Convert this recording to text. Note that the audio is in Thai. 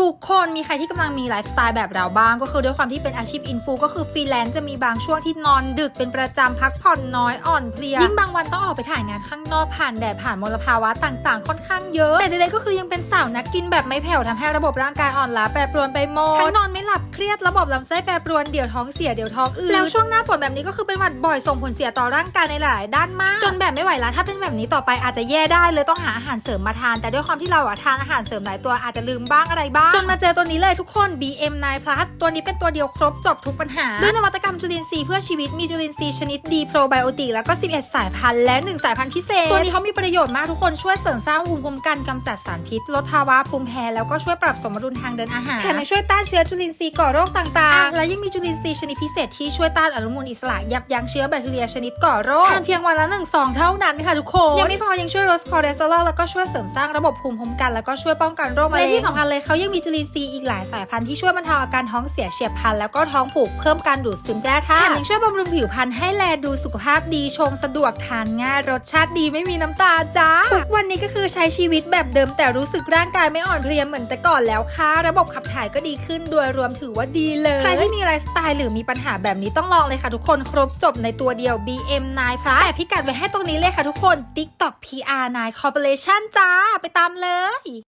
ทุกคนมีใครที่กำลังมีไลฟ์สไตล์แบบเราบ้างก็คือด้วยความที่เป็นอาชีพอินฟูก็คือฟรีแลนซ์จะมีบางช่วงที่นอนดึกเป็นประจำพักผ่อนน้อยอ่อนเพลียยิ่งบางวันต้องออกไปถ่ายงานข้างนอกผ่านแดดผ่านมลภาวะต่างๆ ค่อนข้างเยอะ แต่ใดๆก็คือยังเป็นสาวนักกินแบบไม่แผ่วทำให้ระบบร่างกายอ่อนล้าแปรปรวนไปหมดทั้งนอนไม่ ลับเครียดระบบลำไส้แปรปรวนเดี๋ยวท้องเสียเดี๋ยวท้องอืดแล้วช่วงหน้าฝนแบบนี้ก็คือเป็นหวัดบ่อยส่งผลเสียต่อร่างกายในหลายๆด้านมาก จนแบบไม่ไหวละถ้าเป็นแบบนี้ต่อไปอาจจะแย่ได้เลยต้องหาอาหารเสริมมาทาน แต่ด้วยความที่เราอะทานอาหารเสริมหลายตัวอาจจะลืมบ้างอะไรบ้าง จนมาเจอตัวนี้เลยทุกคน BM9 Plus ตัวนี้เป็นตัวเดียวครบจบทุกปัญหา ด้วยนวัตกรรมจุลินทรีย์เพื่อชีวิตมีจุลินทรีย์ชนิดดีโปรไบโอติกแล้วก็ 11 สายพันธุ์และ 1 สายพันธุ์พิเศษ ตัวนี้เขามีประโยชน์มากทุกคนช่วยเสริมสร้างภูมิคุ้มกันกำจัดสารพิษ ลดภาวะภูมิแพ้แล้วก็ช่วยปรับสมดุลทางเดินอาหารแถมยังช่วยต้านเชื้อจุลินทรีย์ก่อโรคต่างๆ และยังมีจุลินทรีย์ชนิดพิเศษที่ช่วยต้านอนุมูลอิสระยับยั้งเชื้อแบคทีเรียชนิดก่อโรคทานเพียงวันละหนึ่งซองเท่านั้นค่ะทุกคน ยังไม่พอยังช่วยลดคอเลสเตอรอลแล้วก็ช่วยเสริมสร้างระบบภูมิคุ้มกันแล้วก็ช่วยป้องกันโรคมะเร็งและที่สำคัญเลยเขายังมีจุลินทรีย์อีกหลายสายพันธุ์ที่ช่วยบรรเทาอาการท้องเสียเฉียบพลันแล้วก็ท้องผูกเพิ่มการดูดซึมแร่ธาตุแถมยังช่วยบำรุงผิวพรรณให้แลดูสุขภาพดีชงสะดวกทานง่ายรสชาติดีไม่มีน้ำตาลจ้าทุกวันนี้ก็คือใช้ชีวิตแบบเดิมแต่รู้สึกร่างกายไม่อ่อนเพลียเหมือนแต่ก่อนแล้วค่ะระบบขับถ่ายก็ดีขึ้นโดยรวมถือว่าดีเลย ใครที่มีไลฟ์สไตล์หรือมีปัญหาแบบนี้ต้องลองเลยค่ะทุกคน ครบจบในตัวเดียว BM9 Plus แต่พิกัดไว้ให้ตรงนี้เลยค่ะทุกคน TikTok PR9 Corporation จ้า ไปตามเลย